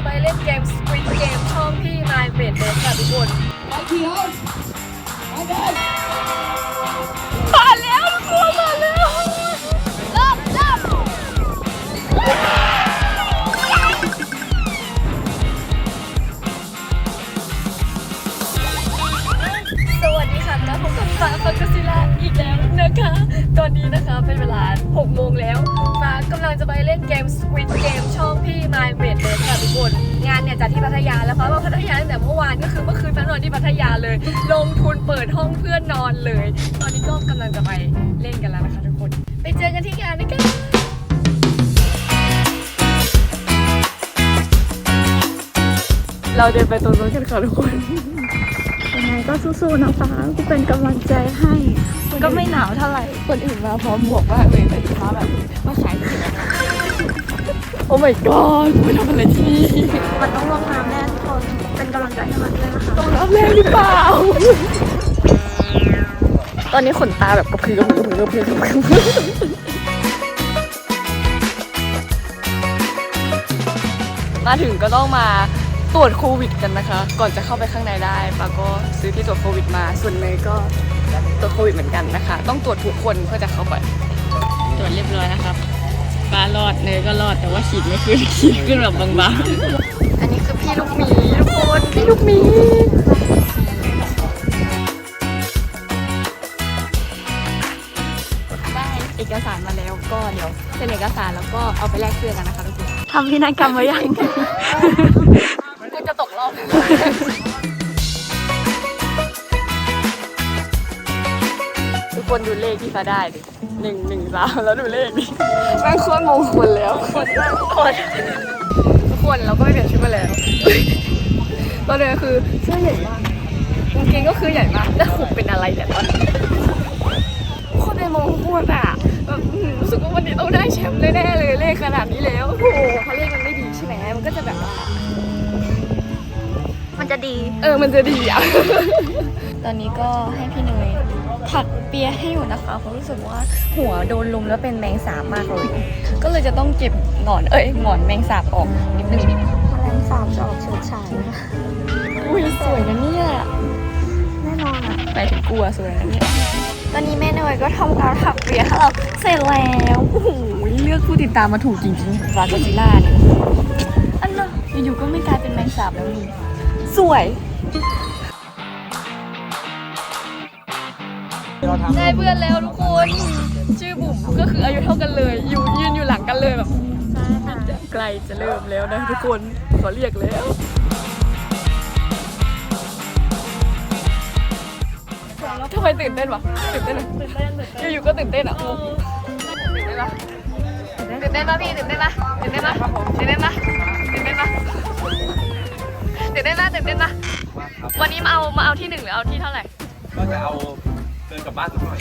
จะไปเล่นเกม Squid Game ช่องที่ My m a d เลยค่ะทุกคนผ่านแล้วทุกคน นะคะ ตอนนี้นะคะเป็นเวลา 6 โมงแล้วฟ้ากำลังจะไปเล่นเกม Squid Game ช่องพี่ My m a d เลยค่ะทุกคน งานเนี่ยจัดที่พัทยาแล้วฟ้ามาพัทยาตั้งแต่เมื่อวานก็คือเมื่อคืนฟ้านอนที่พัทยาเลย ลงทุนเปิดห้องเพื่อนนอนเลย ตอนนี้ก็กำลังจะไปเล่นกันแล้วนะคะทุกคน ไปเจอกันที่งานนะคะเราเดินไปตรงนู้นกันค่ะทุกคน ก็สู้ๆนะฟ้ากูเป็นกำลังใจให้ ก็ไม่หนาวเท่าไหร่ คนอื่นมาพร้อมหมวกมากเลยแต่ฟ้าแบบมาขายที่ไหนโอ้ my god ไม่ทำอะไรที่นี่มันต้องลงน้ำแน่ทุกคน เป็นกำลังใจให้มันด้วยนะคะต้องรับแรงหรือเปล่า ตอนนี้ขนตาแบบกระพือกระพือกระพือกระพือกระพือมาถึงก็ต้องมา ตรวจโควิดกันนะคะ ก่อนจะเข้าไปข้างในได้ปาก็ซื้อที่ตรวจโควิดมา ส่วนเนยก็ตรวจโควิดเหมือนกันนะคะ ต้องตรวจทุกคนเพื่อจะเข้าไป ตรวจเรียบร้อยนะครับปลารอดเนยก็รอดแต่ว่าฉีดไม่ขึ้นฉีดขึ้นแบบบางๆ อันนี้คือพี่ลูกหมีทุกคนพี่ลูกหมีได้เอกสารมาแล้วก็เดี๋ยวเซ็นเอกสารแล้วก็เอาไปแลกเสื้อกันนะคะทุกคนทำพินัยกรรมไว้ยังกู จะตกรอบ ทุกคนดูเลขที่ฟ้าได้ดิหนึ่งหนึ่งสามแล้วดูเลขดิแม่งโคตรมงคลแล้วคนมงคลทุกคนเราก็ไม่เปลี่ยนชุดมาแล้วตอนนี้คือเสื้อใหญ่มากกางเกงก็คือใหญ่มากแล้วหุบเป็นอะไรเนี่ยตอนนี้โคตรเป็นมงคลอะแบบอื้อหือรู้สึกว่าวันนี้ต้องได้แชมป์แน่ๆเลยเลขขนาดนี้แล้วโอ้โหเขาเลขมันไม่ดีใช่ไหมมันก็จะแบบว่ามันจะ ดี เออ มันจะดีอะ ตอนนี้ก็ให้พี่เนยถักเปียให้อยู่นะคะเพราะรู้สึกว่าหัวโดนลุมแล้วเป็นแมงสาบมากเลย ก็เลยจะต้องเก็บหงอนเอ้ยหงอนแมงสาบออกนิดนึงแมลงสาบจะออกเฉิดฉายนะอุ้ยสวยนะเนี่ยแน่นอนอะไปถึงกลัวสวยนะเนี่ยตอนนี้แม่เนยก็ทำการถักเปียให้เราเสร็จแล้วโอ้โหเลือกผู้ติดตามมาถูกจริงๆฟาโกซิล่าเนี่ยอันน่ะอยู่ๆก็ไม่กลายเป็นแมงสาบแล้วนี่ สวยได้เพื่อนแล้วทุกคน ชื่อบุ๋มก็คืออายุเท่ากันเลย อยู่ยืนอยู่หลังกันเลยแบบใกล้จะเริ่มแล้วนะทุกคนขอเรียกแล้ว ทำไมตื่นเต้นวะตื่นเต้นตื่นเต้นอยู่ๆก็ตื่นเต้นอะงงตื่นเต้นปะตื่นเต้นปะพี่ตื่นเต้นปะตื่นเต้นปะตื่นเต้นปะตื่นเต้นปะ ตื่นเต้นปะตื่นเต้นปะวันนี้มาเอามาเอาที่หนึ่งหรือเอาที่เท่าไหร่ ก็จะเอาเดินกลับบ้านสักหน่อย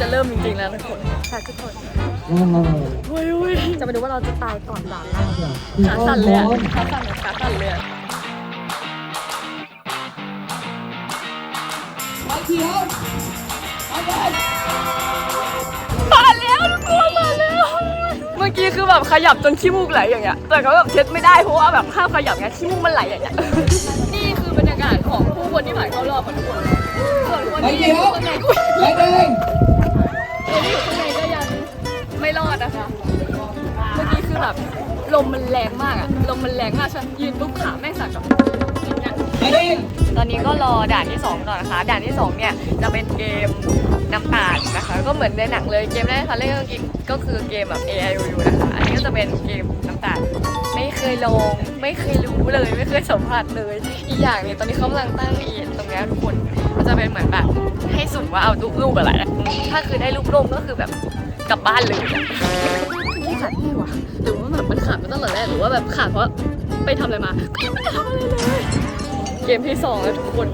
จะเริ่มจริงๆแล้วทุกคนค่ะทุกคนเฮ้ยเฮ้ยจะมาดูว่าเราจะตายก่อนด่านแรกขาสั่นเลยอะขาสั่นเลยขาสั่นเลยอะผ่ มื่อกี้คือแบบขยับจนขี้มูกไหลอย่างเงี้ย แต่ก็แบบเช็ดไม่ได้เพราะว่าแบบห้ามขยับไงขี้มูกมันไหลอย่างเงี้ย นี่คือบรรยากาศของผู้คนที่ผ่านเข้ารอบอะทุกคนส่วนคนที่ยังอยู่ข้างในอุ๊ยและเดินคนที่อยู่ข้างในก็ยังไม่รอดนะคะ เมื่อกี้คือแบบลมมันแรงมากอะลมมันแรงมากฉันยืนปุ๊บขาแม่งสั่นแบ ตอนนี้ก็รอด่านที่2ก่อนนะคะ ด่านที่2เนี่ยจะเป็นเกมน้ำตาลนะคะ ก็เหมือนในหนังเลยเกมแรกที่เราเล่นก็คือก็คือเกมแบบ A I O U นะคะ อันนี้ก็จะเป็นเกมน้ำตาลไม่เคยลง ไม่เคยรู้เลย ไม่เคยสัมผัสเลย อีกอย่างเนี่ยตอนนี้เขากำลังตั้งอีตรงเนี้ยทุกคนมันจะเป็นเหมือนแบบให้สุ่มว่าเอาลูกลูกอะไรอะถ้าคือได้ลูกล่มก็คือแบบกลับบ้านเลยไม่ขาดที่วะหรือว่าแบบมันขาดมาตั้งแต่แรกหรือว่าแบบขาดเพราะไปทำอะไรมาก็ยังไม่ได้ทำอะไรเลย เกมที่สองแล้วทุกคน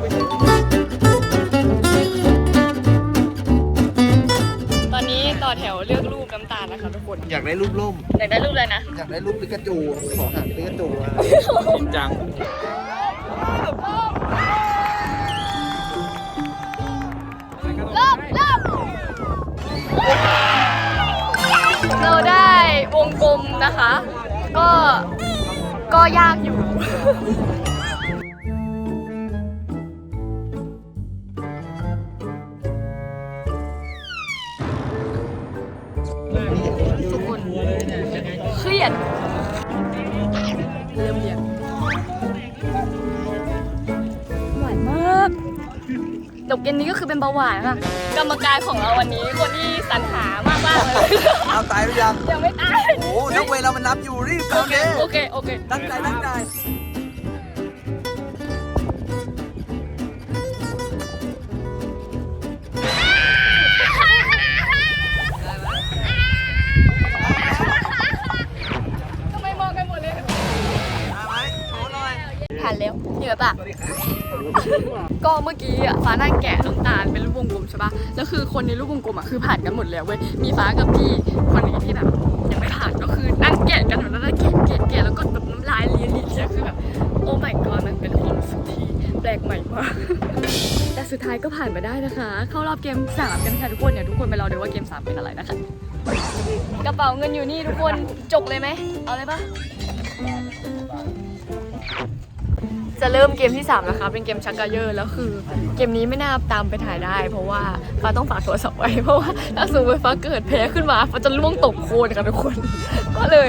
ตอนนี้ต่อแถวเลือกรูปน้ำตาลนะคะทุกคนอยากได้รูปล่ม อยากได้รูปอะไรนะอยากได้รูปลิกาจูขอหางลิกาจูมาจริงจังเราได้วงกลมนะคะ ก็ก็ยากอยู่ ดอกเย็นนี้ก็คือเป็นเบาหวานค่ะกรรมการของเราวันนี้คนที่สรรหามากมากๆเลยเอาตายหรือยังยังไม่ตายโอ้นักเวลามันนับอยู่รีบโอเอาเคเด้โอเคโอเค ตั้งใจตั้งใจ เมื่อกี้อะฟ้านั่งแกะลูกตาลเป็นรูปวงกลมใช่ปะแล้วคือคนในรูปวงกลมอะคือผ่านกันหมดแล้วเว้ย มีฟ้ากับพี่คนนี้ที่แบบยังไม่ผ่านก็คือนั่งแกะกันอยู่นั่นแหละแกะแกะแกะแล้วก็แบบน้ำลายเลียเลียเลียคือแบบโอ้ my god มันเป็นความรู้สึกที่แปลกใหม่มาก แต่สุดท้ายก็ผ่านมาได้นะคะ เข้ารอบเกมสามกันค่ะทุกคนเนี่ยทุกคนไปรอดูว่าเกมสามเป็นอะไรนะคะ กระเป๋าเงินอยู่นี่ทุกคนจกเลยไหมเอาเลยปะ จะเริ่มเกมที่ 3 นะคะ เป็นเกมชักกะเยอร์แล้วคือ เกมนี้ไม่น่าตามไปถ่ายได้ เพราะว่าฟ้าต้องฝากโทรศัพท์ไว้ เพราะว่าถ้าสมมติฟ้าเกิดแพ้ขึ้นมาฟ้าจะล่วงตกโคลนค่ะทุกคน ก็เลย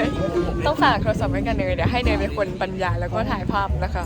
ต้องฝากโทรศัพท์ไว้กันเนยเดี๋ยวให้เนยเป็นคนบรรยายแล้วก็ถ่ายภาพนะคะ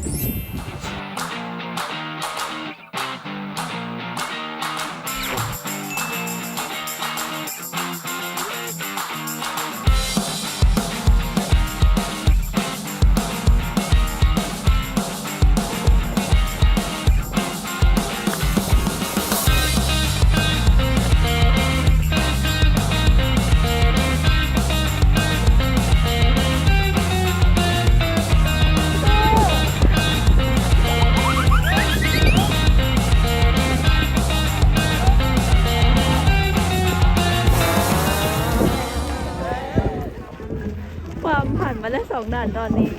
องด่านตอนนี้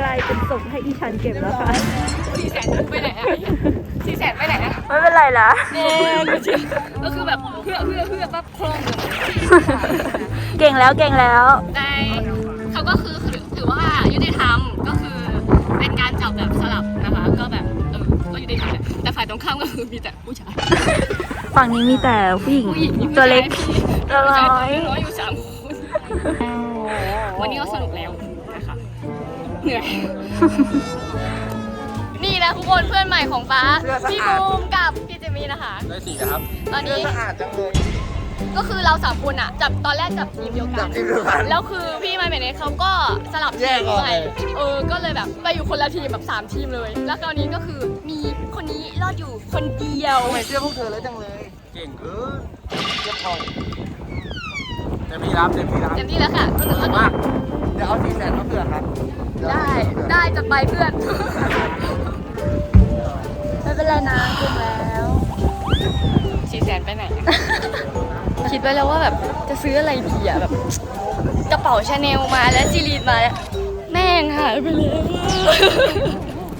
กลายเป็นส่งให้อีชันเก็บแล้วค่ะสี่แสนไปไหนอะสี่แสนไปไหนอะไม่เป็นไรละแน่กูเชื่อก็คือแบบเพื่อเพื่อเพื่อปั๊บโคลงเลยเก่งแล้วเก่งแล้วในเขาก็คือถือว่ายุติธรรมก็คือเป็นการจับแบบสลับนะคะ ก็แบบเออก็ยุติธรรมแหละแต่ฝ่ายตรงข้ามก็คือมีแต่ผู้ชายฝั่งนี้มีแต่ผู้หญิงผู้หญิงมีผู้ตัวชายเล็กตัวตัวน้น้อยอยอยู่สามคนวันนี้ก็สนุกแล้วนะคะ เหนื่อย นี่นะทุกคนเพื่อนใหม่ของฟ้าพี่บูมกับพี่เจมี่นะคะ ได้สี่ครับ ตอนเสื้อนี้สะอาดจังเลย ก็คือเราสามคนอะจับตอนแรกจับทีมเดียวกัจัน บทีมเดียวกันแล้วคือพี่ไมเมเนสเขาก็สลับแยทีกมออกไปเลย เออ ก็เลยแบบไปอยู่คนละทีมแบบสามทีมเลย แล้วคราวนี้ก็คือมีคนนี้รอดอยู่คนเดียว ทำไมเสื้อพวกเธอเลยจังเลยเก่งเกินเยี่ยมพองเต็มที่รับเต็มที่รับเต็มที่แล้วค่ะสนุกแล้วมากเดี๋ยวเอาสี่แสนมาเผื่อครับ ได้ ได้จะไปเพื่อน ไม่เป็นไรนะเก่งแล้ว สี่แสนไปไหน คิดไว้แล้วว่าแบบจะซื้ออะไรดีอะแบบกระเป๋าชาแนลมาแล้วซีรีส์มาแล้วแม่งหายไปแล้ว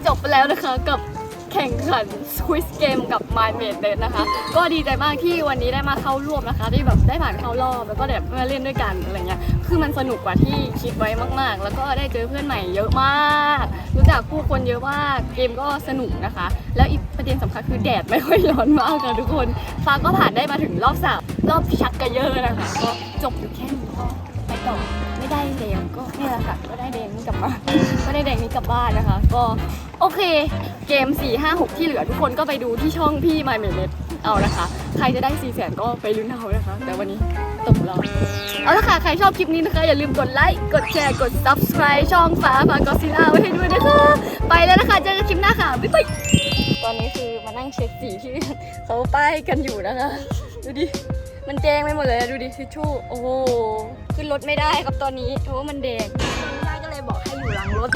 จบไปแล้วนะคะกับแข่งขัน Squiz Game กับ My m a d e นะคะ ก็ดีใจมากที่วันนี้ได้มาเข้าร่วมนะคะที่แบบได้ผ่านเข้ารอบแล้วก็แบบมาเล่นด้วยกันอะไรเงี้ยคือมันสนุกกว่าที่คิดไว้มาก ๆ แล้วก็ได้เจอเพื่อนใหม่เยอะมาก รู้จักผู้คนเยอะมากเกมก็สนุกนะคะ แล้วอีกประเด็นสำคัญคือแดดไม่ค่อยร้อนมากค่ะทุกคนฟ้าก็ผ่านได้มาถึงรอบสามรอบชักกระเยอะนะคะก็จบอยู่แค่นี้ก็ไปต่อ ไม่ได้แดงก็นี่แหละค่ะก็ได้แดงนี้กลับมาก็ได้แดงนี้กลับบ้านนะคะ ก็โอเค เกม 4 5 6 ที่เหลือทุกคนก็ไปดูที่ช่องพี่ My m e l e t เอานะคะ ใครจะได้4 0 0 0 0ก็ไปลุ้นเอานะคะ แต่วันนี้ตกรอบเอาละค่ะ ใครชอบคลิปนี้นะคะ อย่าลืมกดไลค์ กดแชร์ กด subscribe ช่องฟ้าฟากอซิล่าไว้ให้ด้วยนะคะ ไปแล้วนะคะ เจอกันคลิปหน้าค่ะ บ๊ายบายตอนนี้คือมานั่งเช็คสีที่เขาป้ายกันอยู่นะคะ ดูดิ มันแดงไปหมดเลยอะดูดิทิชชู่โอ้โหขึ้นรถไม่ได้ครับตอนนี้เพราะว่ามันแดงไม่ได้ก็เลยบอกให้อยู่หลังรถ